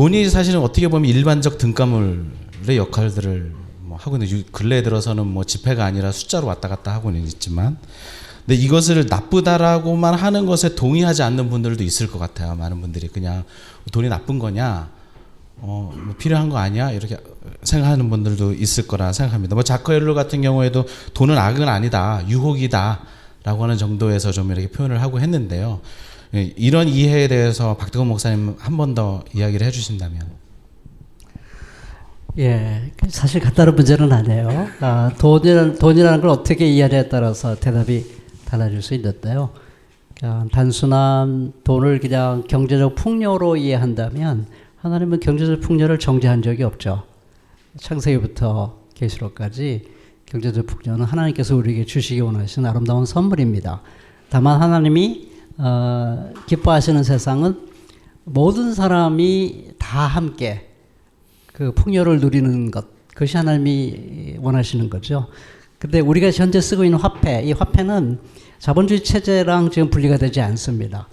돈이 사실은 어떻게 보면 일반적 등가물의 역할들을 뭐 하고 있는 요 근래에 들어서는 뭐 지폐가 아니라 숫자로 왔다 갔다 하고는 있지만 근데 이것을 나쁘다라고만 하는 것에 동의하지 않는 분들도 있을 것 같아요. 많은 분들이 그냥 돈이 나쁜 거냐, 어, 뭐 필요한 거 아니야 이렇게 생각하는 분들도 있을 거라 생각합니다. 뭐 자커 헬로 같은 경우에도 돈은 악은 아니다, 유혹이다라고 하는 정도에서 좀 이렇게 표현을 하고 했는데요. 예, 이런 이해에 대해서 박대건 목사님 한 번 더 이야기를 해주신다면. 예, 사실 간단한 문제는 아니에요. 아, 돈이라는, 돈이라는 걸 어떻게 이해하냐에 따라서 대답이 달라질 수 있는데요. 그냥 단순한 돈을 그냥 경제적 풍요로 이해한다면 하나님은 경제적 풍요를 정죄한 적이 없죠. 창세기부터 계시록까지 경제적 풍요는 하나님께서 우리에게 주시기 원하시는 아름다운 선물입니다. 다만 하나님이 어, 기뻐하시는 세상은 모든 사람이 다 함께 그 풍요를 누리는 것 그것이 하나님이 원하시는 거죠. 근데 우리가 현재 쓰고 있는 화폐 이 화폐는 자본주의 체제랑 지금 분리가 되지 않습니다.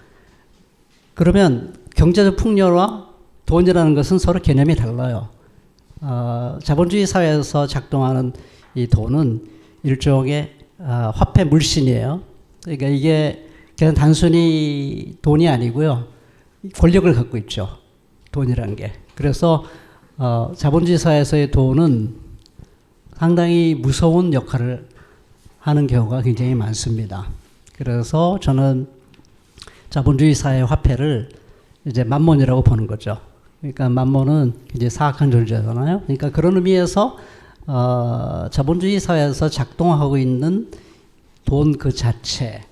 그러면 경제적 풍요와 돈이라는 것은 서로 개념이 달라요. 어, 자본주의 사회에서 작동하는 이 돈은 일종의 어, 화폐 물신이에요. 그러니까 이게 그냥 단순히 돈이 아니고요. 권력을 갖고 있죠. 돈이라는 게. 그래서 어, 자본주의 사회에서의 돈은 상당히 무서운 역할을 하는 경우가 굉장히 많습니다. 그래서 저는 자본주의 사회 화폐를 이제 만몬이라고 보는 거죠. 그러니까 만몬은 이제 사악한 존재잖아요. 그러니까 그런 의미에서 어, 자본주의 사회에서 작동하고 있는 돈 그 자체,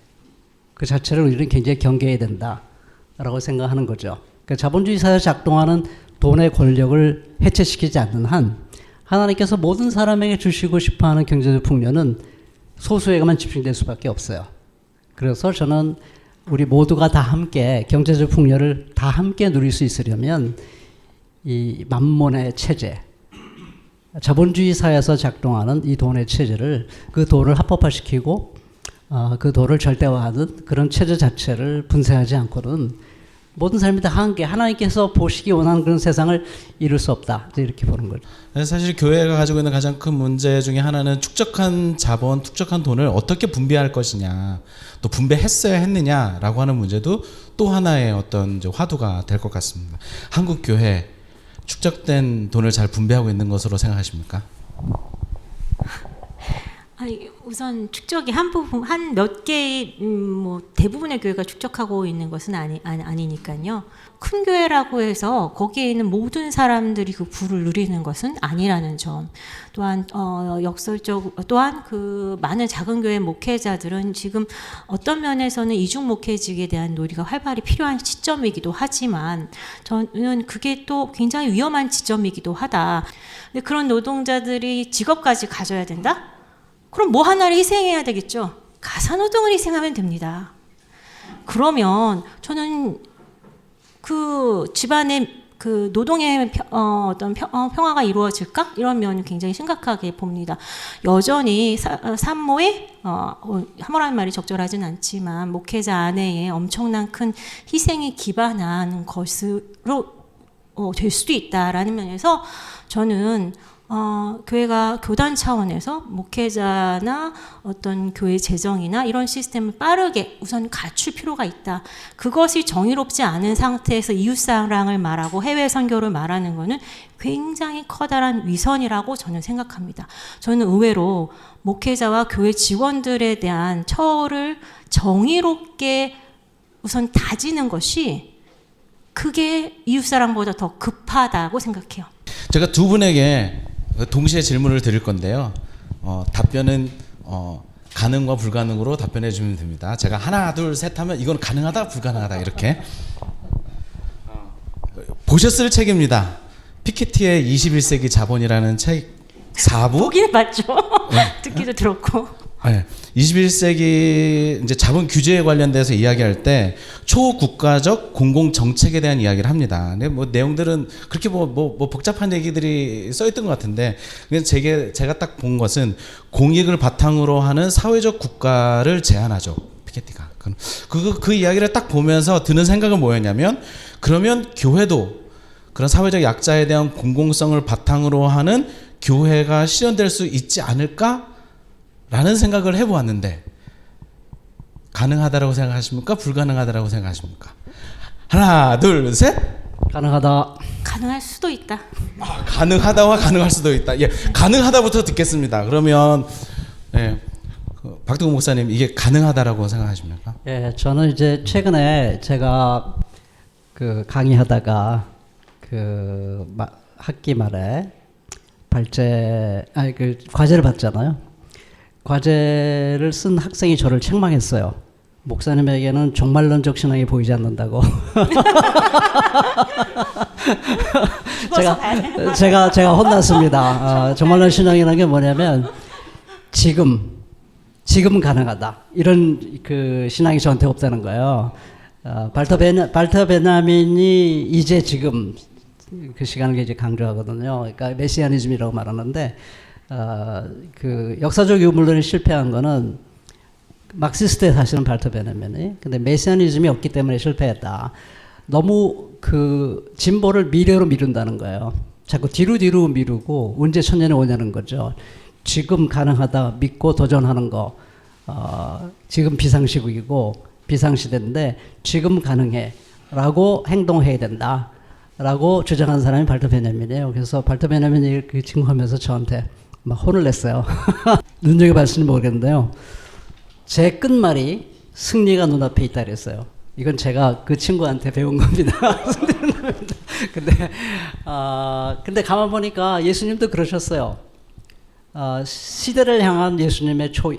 그 자체를 우리는 굉장히 경계해야 된다라고 생각하는 거죠. 그러니까 자본주의 사회에서 작동하는 돈의 권력을 해체시키지 않는 한 하나님께서 모든 사람에게 주시고 싶어하는 경제적 풍요는 소수에게만 집중될 수밖에 없어요. 그래서 저는 우리 모두가 다 함께 경제적 풍요를 다 함께 누릴 수 있으려면 이 만몬의 체제, 자본주의 사회에서 작동하는 이 돈의 체제를 그 돈을 합법화시키고 어, 그 돈을 절대화하는 그런 체제 자체를 분쇄하지 않고는 모든 사람이 다 함께 하나님께서 보시기 원하는 그런 세상을 이룰 수 없다. 이렇게 보는 거죠. 사실 교회가 가지고 있는 가장 큰 문제 중에 하나는 축적한 자본, 축적한 돈을 어떻게 분배할 것이냐, 또 분배했어야 했느냐라고 하는 문제도 또 하나의 어떤 화두가 될 것 같습니다. 한국 교회 축적된 돈을 잘 분배하고 있는 것으로 생각하십니까? 아니, 우선 축적이 한 부분 한 몇 개의 음, 뭐 대부분의 교회가 축적하고 있는 것은 아니, 아니 아니 니까요. 큰 교회라고 해서 거기에 있는 모든 사람들이 그 부를 누리는 것은 아니라는 점. 또한 어, 역설적 또한 그 많은 작은 교회 목회자들은 지금 어떤 면에서는 이중 목회직에 대한 논의가 활발히 필요한 시점이기도 하지만 저는 그게 또 굉장히 위험한 지점이기도 하다. 근데 그런 노동자들이 직업까지 가져야 된다? 그럼 뭐 하나를 희생해야 되겠죠? 가사노동을 희생하면 됩니다. 그러면 저는 그 집안의 그 노동의 평, 어, 평, 어, 평화가 이루어질까? 이런 면을 굉장히 심각하게 봅니다. 여전히 사, 어, 산모의 어, 어, 함호라는 말이 적절하진 않지만 목회자 안에의 엄청난 큰 희생이 기반한 것으로 어, 될 수도 있다라는 면에서 저는 어, 교회가 교단 차원에서 목회자나 어떤 교회 재정이나 이런 시스템을 빠르게 우선 갖출 필요가 있다. 그것이 정의롭지 않은 상태에서 이웃사랑을 말하고 해외 선교를 말하는 것은 굉장히 커다란 위선이라고 저는 생각합니다. 저는 의외로 목회자와 교회 직원들에 대한 처를 정의롭게 우선 다지는 것이 그게 이웃사랑보다 더 급하다고 생각해요. 제가 두 분에게 동시에 질문을 드릴 건데요. 어, 답변은 어, 가능과 불가능으로 답변해 주면 됩니다. 제가 하나, 둘, 셋 하면 이건 가능하다, 불가능하다 이렇게 보셨을 책입니다. 피케티의 21세기 자본이라는 책 4부 보기는 봤죠. 듣기도 들었고. 네. 21세기 이제 자본 규제에 관련돼서 이야기할 때 초국가적 공공 정책에 대한 이야기를 합니다. 근데 뭐 내용들은 그렇게 뭐, 뭐, 뭐 복잡한 얘기들이 써 있던 것 같은데 그냥 제게 제가 딱 본 것은 공익을 바탕으로 하는 사회적 국가를 제안하죠. 피케티가. 그, 그, 그 이야기를 딱 보면서 드는 생각은 뭐였냐면 그러면 교회도 그런 사회적 약자에 대한 공공성을 바탕으로 하는 교회가 실현될 수 있지 않을까 라는 생각을 해보았는데 가능하다라고 생각하십니까? 불가능하다라고 생각하십니까? 하나, 둘, 셋. 가능하다. 가능할 수도 있다. 아, 가능하다와 가능할 수도 있다. 예, 가능하다부터 듣겠습니다. 그러면 예, 그 박동훈 목사님 이게 가능하다라고 생각하십니까? 예, 저는 이제 최근에 제가 그 강의하다가 그 마- 학기 말에 발제 아니 그 과제를 받잖아요. 과제를 쓴 학생이 저를 책망했어요. 목사님에게는 종말론적 신앙이 보이지 않는다고. 제가 제가 제가 혼났습니다. 아, 종말론 신앙이라는 게 뭐냐면 지금 지금 가능하다 이런 그 신앙이 저한테 없다는 거예요. 어, 발터 베 발터 베냐민이 이제 지금 그 시간을 이제 강조하거든요. 그러니까 메시아니즘이라고 말하는데 어, 그 역사적 유물론이 실패한 거는 막시스트의 사실은 발터 베냐민이 근데 메시아니즘이 없기 때문에 실패했다. 너무 그 진보를 미래로 미룬다는 거예요. 자꾸 뒤로 뒤로 미루고 언제 천년에 오냐는 거죠. 지금 가능하다 믿고 도전하는 거. 어, 지금 비상시국이고 비상시대인데 지금 가능해라고 행동해야 된다라고 주장한 사람이 발터 베냐민이에요. 그래서 발터 베냐민이 그 증거하면서 저한테 막 혼을 냈어요. 눈여겨봤을지 모르겠는데요. 제 끝말이 승리가 눈앞에 있다 그랬어요. 이건 제가 그 친구한테 배운 겁니다. 근데 아 근데 가만 보니까 예수님도 그러셨어요. 아, 시대를 향한 예수님의 초 에,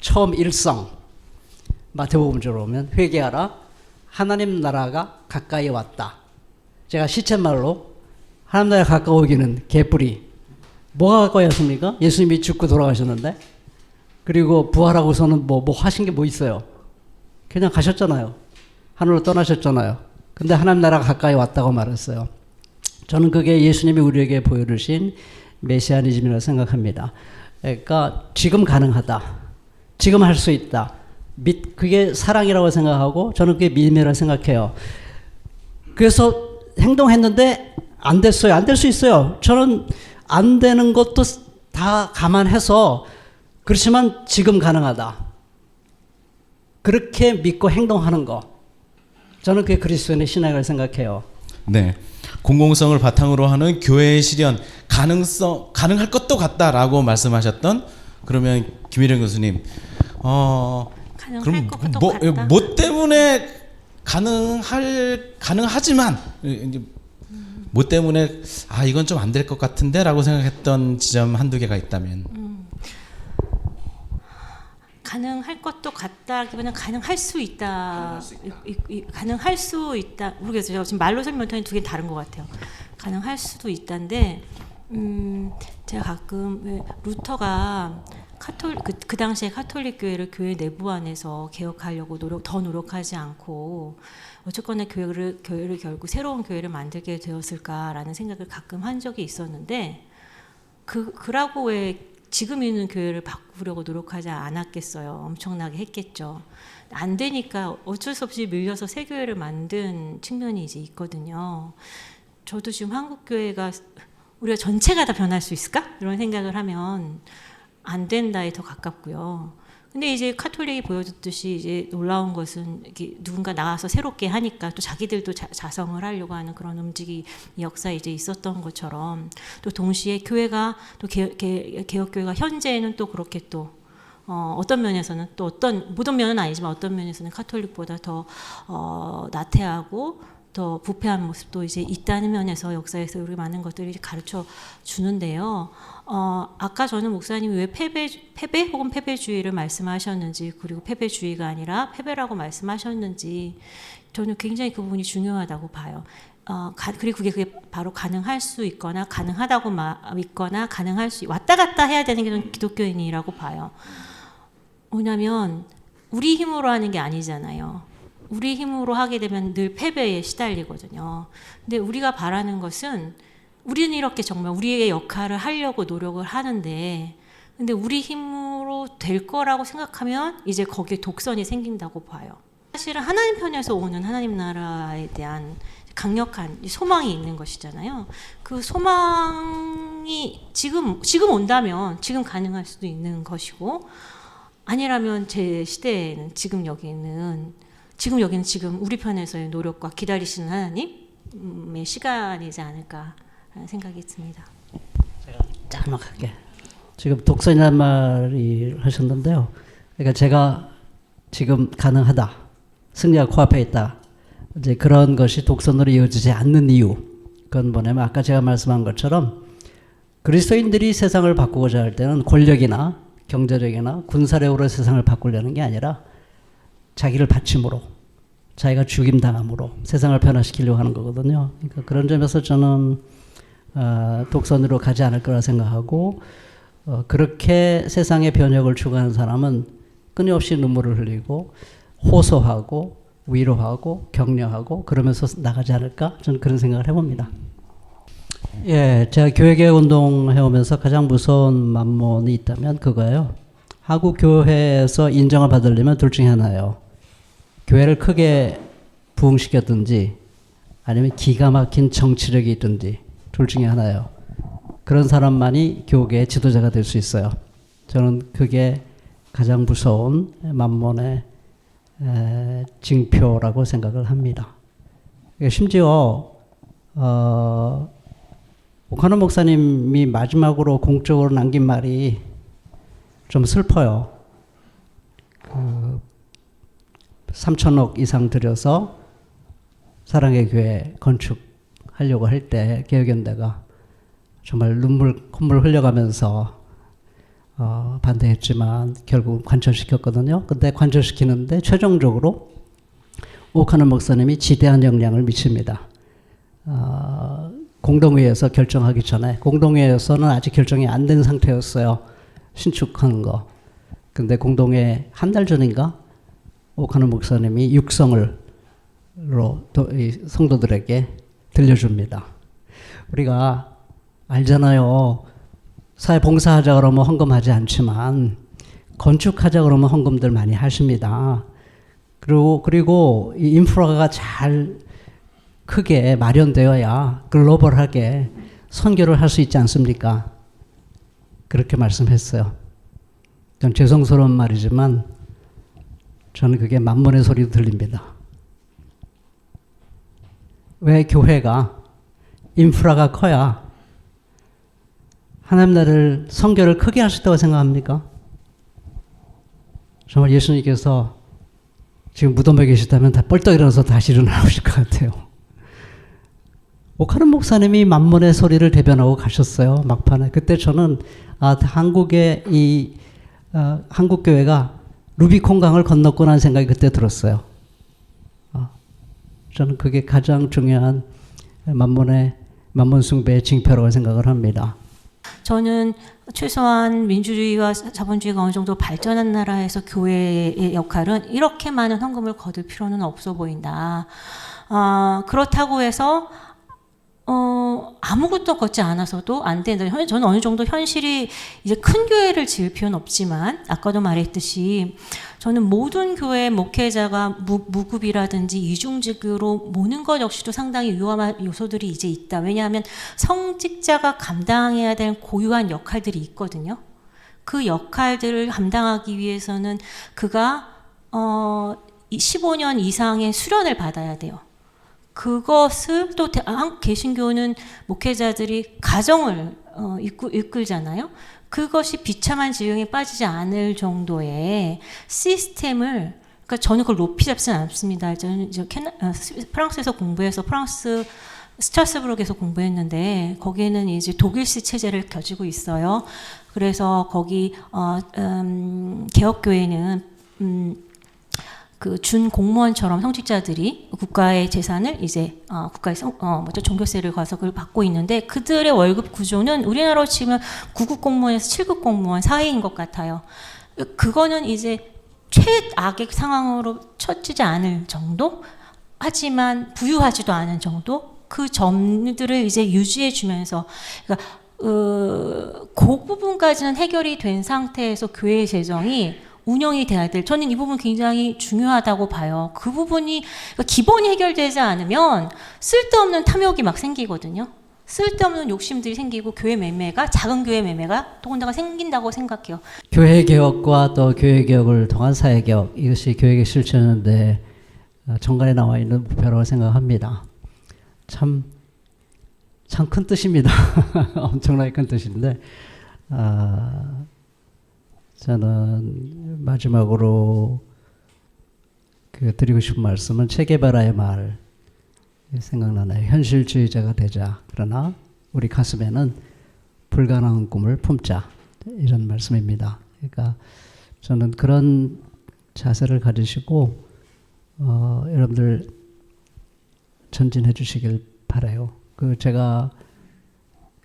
처음 일성 마태복음적으로 보면 회개하라 하나님 나라가 가까이 왔다. 제가 시쳇말로 하나님 나라가 가까워오기는 개뿔이 뭐가 왔습니까? 예수님이 죽고 돌아가셨는데 그리고 부활하고서는 뭐, 뭐 하신 게 뭐 있어요? 그냥 가셨잖아요. 하늘로 떠나셨잖아요. 근데 하나님 나라가 가까이 왔다고 말했어요. 저는 그게 예수님이 우리에게 보여주신 메시아니즘이라고 생각합니다. 그러니까 지금 가능하다. 지금 할 수 있다. 믿, 그게 사랑이라고 생각하고 저는 그게 믿음이라고 생각해요. 그래서 행동했는데 안 됐어요. 안 될 수 있어요. 저는 안 되는 것도 다 감안해서 그렇지만 지금 가능하다. 그렇게 믿고 행동하는 거. 저는 그게 그리스도인의 신앙을 생각해요. 네. 공공성을 바탕으로 하는 교회의 실현 가능성 가능할 것도 같다라고 말씀하셨던 그러면 김일영 교수님 어 그럼 뭐. 뭐 때문에 가능할 가능하지만 이제 뭐 때문에 아 이건 좀 안 될 것 같은데라고 생각했던 지점 한두 개가 있다면 가능할 것도 같다기보다는 가능할 수 있다. 이- 이- 이- 가능할 수 있다. 모르겠어요. 지금 말로 설명하니 두 개 다른 것 같아요. 가능할 수도 있다인데, 음, 제가 가끔 왜 루터가 카톨 그, 그 당시에 카톨릭 교회를 교회 내부 안에서 개혁하려고 노력 더 노력하지 않고 어쨌거나 교회를 교회를 결국 새로운 교회를 만들게 되었을까라는 생각을 가끔 한 적이 있었는데 그 그라고 왜 지금 있는 교회를 바꾸려고 노력하지 않았겠어요. 엄청나게 했겠죠. 안 되니까 어쩔 수 없이 밀려서 새 교회를 만든 측면이 이제 있거든요. 저도 지금 한국 교회가 우리가 전체가 다 변할 수 있을까? 이런 생각을 하면 안 된다에 더 가깝고요. 근데 이제 카톨릭이 보여줬듯이 이제 놀라운 것은 누군가 나와서 새롭게 하니까 또 자기들도 자, 자성을 하려고 하는 그런 움직이 역사에 이제 있었던 것처럼 또 동시에 교회가 또 개, 개, 개혁교회가 현재는 또 그렇게 또 어, 어떤 면에서는 또 어떤 모든 면은 아니지만 어떤 면에서는 카톨릭보다 더 어, 나태하고 더 부패한 모습도 이제 있다는 면에서 역사에서 우리 많은 것들을 가르쳐 주는데요. 어, 아까 저는 목사님이 왜 패배, 패배 혹은 패배주의를 말씀하셨는지 그리고 패배주의가 아니라 패배라고 말씀하셨는지 저는 굉장히 그 부분이 중요하다고 봐요. 어, 가, 그리고 그게, 그게 바로 가능할 수 있거나 가능하다고 마, 믿거나 가능할 수 왔다 갔다 해야 되는 게 기독교인이라고 봐요. 뭐냐면 우리 힘으로 하는 게 아니잖아요. 우리 힘으로 하게 되면 늘 패배에 시달리거든요. 근데 우리가 바라는 것은 우리는 이렇게 정말 우리의 역할을 하려고 노력을 하는데 근데 우리 힘으로 될 거라고 생각하면 이제 거기에 독선이 생긴다고 봐요. 사실은 하나님 편에서 오는 하나님 나라에 대한 강력한 이 소망이 있는 것이잖아요. 그 소망이 지금 지금 온다면 지금 가능할 수도 있는 것이고 아니라면 제 시대에는 지금 여기는 지금 여기는 지금 우리 편에서의 노력과 기다리시는 하나님의 시간이지 않을까라는 생각이 듭니다. 짤막하게 지금 독선이라는 말이 하셨는데요. 그러니까 제가 지금 가능하다, 승리가 코앞에 있다. 이제 그런 것이 독선으로 이어지지 않는 이유. 그건 뭐냐면 아까 제가 말씀한 것처럼 그리스도인들이 세상을 바꾸고자 할 때는 권력이나 경제력이나 군사력으로 세상을 바꾸려는 게 아니라 자기를 바침으로 자기가 죽임 당함으로 세상을 변화시키려고 하는 거거든요. 그러니까 그런 점에서 저는 어, 독선으로 가지 않을 거라 생각하고 어, 그렇게 세상의 변혁을 추구하는 사람은 끊임없이 눈물을 흘리고 호소하고 위로하고 격려하고 그러면서 나가지 않을까 저는 그런 생각을 해봅니다. 예, 제가 교회개혁 운동 해오면서 가장 무서운 만몬이 있다면 그거예요. 한국 교회에서 인정을 받으려면 둘 중에 하나예요. 교회를 크게 부흥시켰든지 아니면 기가 막힌 정치력이 있든지 둘 중에 하나예요. 그런 사람만이 교계의 지도자가 될 수 있어요. 저는 그게 가장 무서운 만몬의 에, 징표라고 생각을 합니다. 심지어 어, 오카노 목사님이 마지막으로 공적으로 남긴 말이 좀 슬퍼요. 그 3천억 이상 들여서 사랑의 교회 건축하려고 할 때 개혁연대가 정말 눈물 콧물 흘려가면서 어, 반대했지만 결국 관철시켰거든요. 근데 관철시키는데 최종적으로 오카노 목사님이 지대한 영향을 미칩니다. 어, 공동회에서 결정하기 전에 공동회에서는 아직 결정이 안 된 상태였어요. 신축하는 거. 근데 공동회 한 달 전인가 오카노 목사님이 육성을로 성도들에게 들려줍니다. 우리가 알잖아요. 사회 봉사하자 그러면 헌금하지 않지만 건축하자 그러면 헌금들 많이 하십니다. 그리고 그리고 이 인프라가 잘 크게 마련되어야 글로벌하게 선교를 할 수 있지 않습니까? 그렇게 말씀했어요. 좀 죄송스러운 말이지만 저는 그게 만문의 소리도 들립니다. 왜 교회가 인프라가 커야 하나님 나라를 선교를 크게 할 수 있다고 생각합니까? 정말 예수님께서 지금 무덤에 계시다면 다 뻘떡 일어나서 다시 일어나실 것 같아요. 오카른 목사님이 만문의 소리를 대변하고 가셨어요 막판에. 그때 저는 아, 한국의 이 어, 한국 교회가 루비콘 강을 건넜구나 하는 생각이 그때 들었어요. 어, 저는 그게 가장 중요한 만문의 만문 숭배의 징표라고 생각을 합니다. 저는 최소한 민주주의와 자본주의가 어느 정도 발전한 나라에서 교회의 역할은 이렇게 많은 헌금을 거둘 필요는 없어 보인다. 아, 그렇다고 해서 어, 아무것도 걷지 않아서도 안 된다. 현- 저는 어느 정도 현실이 이제 큰 교회를 지을 필요는 없지만 아까도 말했듯이 저는 모든 교회 목회자가 무, 무급이라든지 이중직으로 모는 것 역시도 상당히 위험한 요소들이 이제 있다. 왜냐하면 성직자가 감당해야 될 고유한 역할들이 있거든요. 그 역할들을 감당하기 위해서는 그가 어, 이 15년 이상의 수련을 받아야 돼요. 그것을 또 대- 한- 개신교는 목회자들이 가정을 어, 이끌, 이끌잖아요. 그것이 비참한 지형에 빠지지 않을 정도의 시스템을 그러니까 저는 그걸 높이 잡지는 않습니다. 저는 이제 캐나, 어, 스- 프랑스에서 공부해서 프랑스 스트라스부르크에서 공부했는데 거기에는 이제 독일식 체제를 가지고 있어요. 그래서 거기 어, 음, 개혁교회는 음, 그 준 공무원처럼 성직자들이 국가의 재산을 이제 어, 국가의 성, 어, 뭐죠? 종교세를 가서 그걸 받고 있는데 그들의 월급 구조는 우리나라로 치면 9급 공무원에서 7급 공무원 사이인 것 같아요. 그거는 이제 최악의 상황으로 처지지 않을 정도? 하지만 부유하지도 않은 정도? 그 점들을 이제 유지해 주면서 그러니까 어, 그 부분까지는 해결이 된 상태에서 교회 재정이 운영이 돼야 될 저는 이 부분 굉장히 중요하다고 봐요. 그 부분이 그러니까 기본이 해결되지 않으면 쓸데없는 탐욕이 막 생기거든요. 쓸데없는 욕심들이 생기고 교회 매매가 작은 교회 매매가 더군다나 생긴다고 생각해요. 교회 개혁과 또 교회 개혁을 통한 사회 개혁 이것이 교육의 실천인데 어, 정관에 나와 있는 목표라고 생각합니다. 참 참 큰 뜻입니다. 엄청나게 큰 뜻인데 아, 저는 마지막으로 그 드리고 싶은 말씀은 체게바라의 말 생각나네요. 현실주의자가 되자. 그러나 우리 가슴에는 불가능한 꿈을 품자. 이런 말씀입니다. 그러니까 저는 그런 자세를 가지시고 어, 여러분들 전진해 주시길 바라요. 그 제가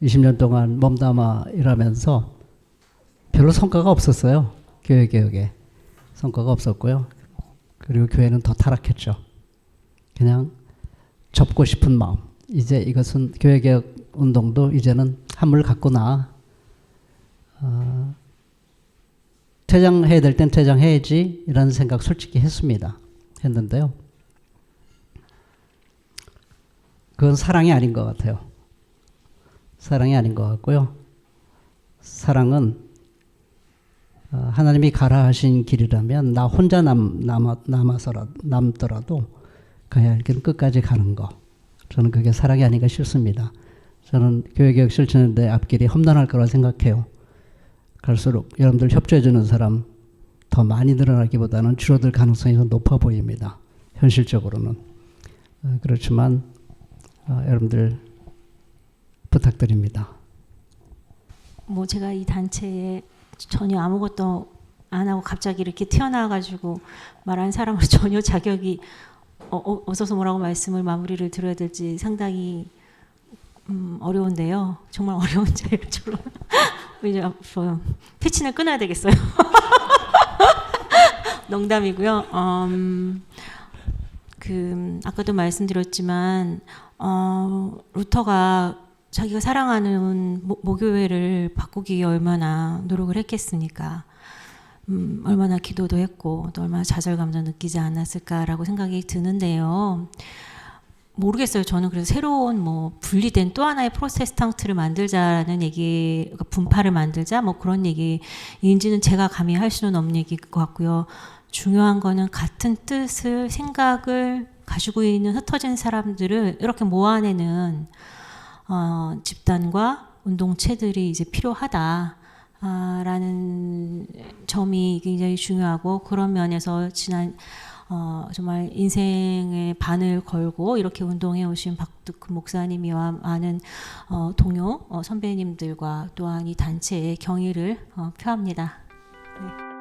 20년 동안 몸담아 일하면서 별로 성과가 없었어요. 교회 개혁에 성과가 없었고요. 그리고 교회는 더 타락했죠. 그냥 접고 싶은 마음. 이제 이것은 교회 개혁 운동도 이제는 한물 갔구나. 어, 퇴장해야 될 땐 퇴장해야지 이라는 생각 솔직히 했습니다. 했는데요. 그건 사랑이 아닌 것 같아요. 사랑이 아닌 것 같고요. 사랑은 어, 하나님이 가라 하신 길이라면 나 혼자 남, 남아, 남아서라, 남더라도 가야 할길 끝까지 가는 거. 저는 그게 사랑이 아닌가 싶습니다. 저는 교회개혁 실천인데 앞길이 험난할 거라 생각해요. 갈수록 여러분들 협조해주는 사람 더 많이 늘어나기보다는 줄어들 가능성이 더 높아 보입니다. 현실적으로는. 어, 그렇지만 어, 여러분들 부탁드립니다. 뭐 제가 이 단체에 전혀 아무것도 안 하고 갑자기 이렇게 튀어나와가지고 말하는 사람으로 전혀 자격이 어, 어, 어서서 뭐라고 말씀을 마무리를 드려야 될지 상당히 음, 어려운데요. 정말 어려운 자리처럼 이제 앞으로 패친을 끊어야 되겠어요. 농담이고요. 음, 그 아까도 말씀드렸지만 어, 루터가 자기가 사랑하는 모, 모교회를 바꾸기 위해 얼마나 노력을 했겠습니까? 음, 얼마나 기도도 했고 또 얼마나 좌절감도 느끼지 않았을까라고 생각이 드는데요. 모르겠어요. 저는 그래서 새로운 뭐 분리된 또 하나의 프로테스탕트를 만들자는 얘기, 그러니까 분파를 만들자 뭐 그런 얘기인지는 제가 감히 할 수는 없는 얘기일 것 같고요. 중요한 거는 같은 뜻을 생각을 가지고 있는 흩어진 사람들을 이렇게 모아내는 어, 집단과 운동체들이 이제 필요하다. 아, 라는 점이 굉장히 중요하고 그런 면에서 지난 어, 정말 인생의 반을 걸고 이렇게 운동해 오신 박두크 목사님이와 많은 어, 동료 어, 선배님들과 또한 이 단체의 경의를 어, 표합니다. 네.